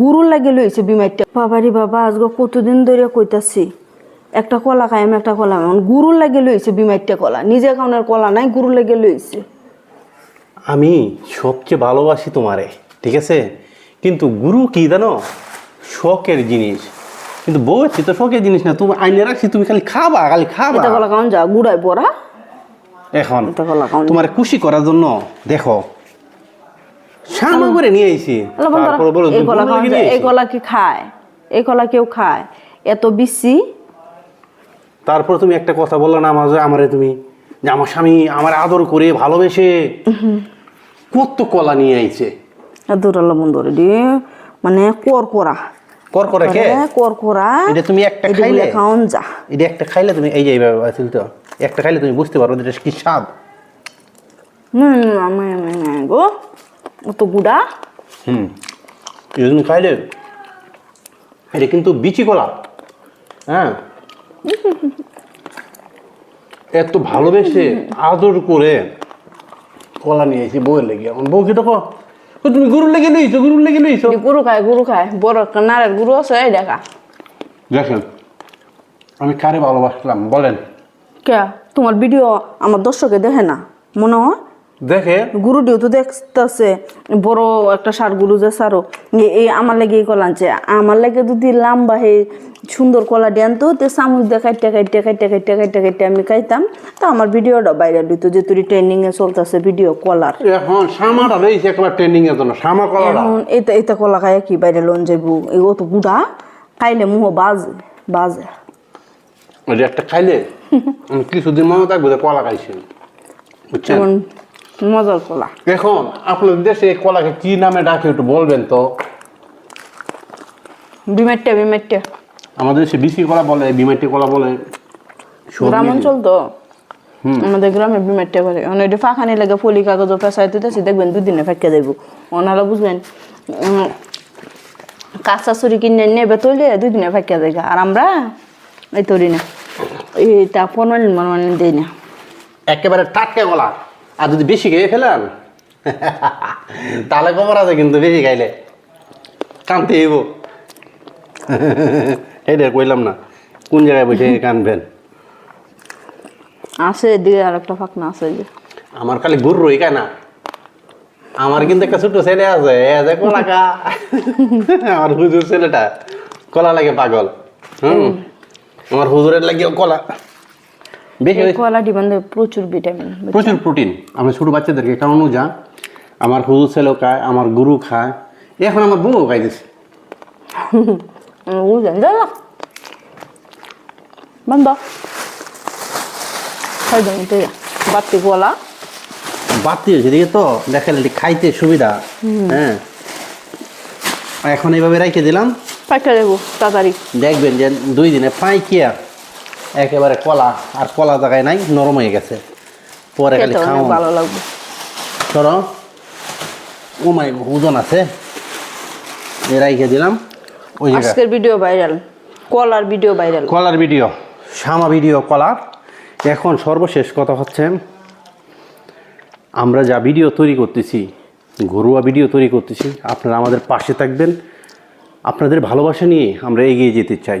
গুরুর লাগে লইছে বিমারটা বাবারি বাবা আজকে কতদিন ধরে কইতাছি। একটা কলা খাই আমি একটা কলা খাই গুরুর লাগে লইছে বিমারটা কলা। নিজে খাওয়ানোর কলা নাই গুরুর লাগে লইছে আমি সবচেয়ে ভালোবাসি তোমারে ঠিক আছে? কিন্তু গুরু কি জানো? শখের জিনিস। কিন্তু বউ হচ্ছে তো শখের জিনিস না। তুমি আইনে রাখছি তুমি খালি খাবা খালি খাবা। এটা কলা খাওয়ান যা গুড়াই পড়া এখন তোমার খুশি করার জন্য দেখো সামা করে নিয়ে আইছি এই কলা এই কলা কি খায় এই কলা কেউ খায় এত বেশি তারপর তুমি একটা কথা বলল না আমার আমারে তুমি যে আমার স্বামী আমার আদর করে ভালোবেসে কত কলা নিয়ে আইছে দূরালো বন্ধুরে দিয়ে মানে কর করা কে কর করা এটা তুমি একটা খাইলে বলে খাওয়ান যা এটা একটা খাইলে তুমি এই যে এইভাবে আছিল তো একটা খাইলে তুমি বুঝতে পারো এটা কি স্বাদ হুম আমি গো অত গুড়া। হুম এটা তুমি খাইলে এটা কিন্তু বিচি কলা। হ্যাঁ? এত ভালোবেসে আদর করে কলা নিয়ে এসে বউয়ের লেগে। আমার বউ কি কো তুমি গরুর লেগে নিয়েছো গরুর লেগে নিয়েছো গরু খায় গরু খায়। বড় নারের গরু আছে এই দেখা। দেখেন আমি কারে ভালোবাসলাম বলেন। কে? তোমার ভিডিও আমার দর্শকে দেখে না মনে হয়? দেখে? গুরু গুরুটিও তো দেখতেছে বড় একটা সার গুরু যে সারো এই আমার লাগে এই কলা আনছে। আমার লাগে যদি লম্বা হে সুন্দর কলা দিয়ে আনতো তো চামচ দিয়ে কাইটে কাইটে কাইটে কাইটে কাইটে কাইটে আমি খাইতাম। তো আমার ভিডিওটা বাইরে দিত যে তুই ট্রেনিং এ চলতেছে ভিডিও কলার। এখন সামাটা রয়েছে একবার ট্রেন্ডিং এর জন্য সামা কলাটা? এখন এটা এটা কলা খায় কি বাইরে লোন যাব এই তো গুড়া খাইলে মুহ বাজে বাজে। ওই একটা খাইলে? কিছুদিন মনে থাকব কলা খাইছি। বুঝছেন? মজার কলা। এখন আপনাদের দেশে এই কলাকে কি নামে ডাকে একটু বলবেন তো? বিমেটে বিমেটে আমাদের দেশে বিসি কলা বলে বিমাটি কলা বলে। গ্রাম অঞ্চল তো। আমাদের গ্রামে বিমেটে করে মানে এটা ফাঁকানি লাগে ফলি কাগজ পেঁচাই দিতেছি দেখবেন দুদিনে ফেঁকে দেবো। ওনারা বুঝবেন কাঁচা চুরি কিনে নেবে তৈলে দুদিনে ফেঁকে দেয় আর আমরা এই তৈরি না। এইটা পনেরো মন মানে দিই না। একেবারে টাটকা কলা। আর যদি বেশি খেয়ে ফেলেন? তাহলে খবর আছে কিন্তু বেশি খাইলে। কানতে হইব। এটা কইলাম না কোন জায়গায় বসে কানবেন? আছে এদিকে আর একটা ফাঁকনা আছে আমার খালি গুর রই না। আমার কিন্তু একটা ছোট ছেলে আছে যে কলা আমার হুজুর ছেলেটা কলা লাগে পাগল। হুম? আমার হুজুরের লাগে কলা। বেশি প্রচুর ভিটামিন প্রচুর প্রোটিন আমরা ছোট বাচ্চাদেরকে খাওয়ানো যা আমার হুজুর ছেলেও খায় আমার গুরু খায় এখন আমার বউ খাইতেছে। বুঝলেন দাদা বন্ধ খাই দেবেন তুই বাতি কলা। বাতি হয়েছে দিকে তো দেখালে খাইতে সুবিধা। হ্যাঁ। এখন এইভাবে রেখে দিলাম। পাইকা দেবো তাড়াতাড়ি। দেখবেন যে দুই দিনে পাইকিয়া একেবারে কলা আর কলা জায়গায় নাই নরম হয়ে গেছে। পরে খালি খাওয়া ভালো লাগবে। ধরো ও মাই ওজন আছে। এ রাইখে দিলাম। ওই আজকের ভিডিও ভাইরাল কলার ভিডিও ভাইরাল কলার ভিডিও শামা ভিডিও কলার। এখন সর্বশেষ কথা হচ্ছে আমরা যা ভিডিও তৈরি করতেছি ঘরোয়া ভিডিও তৈরি করতেছি আপনারা আমাদের পাশে থাকবেন। আপনাদের ভালোবাসা নিয়ে আমরা এগিয়ে যেতে চাই।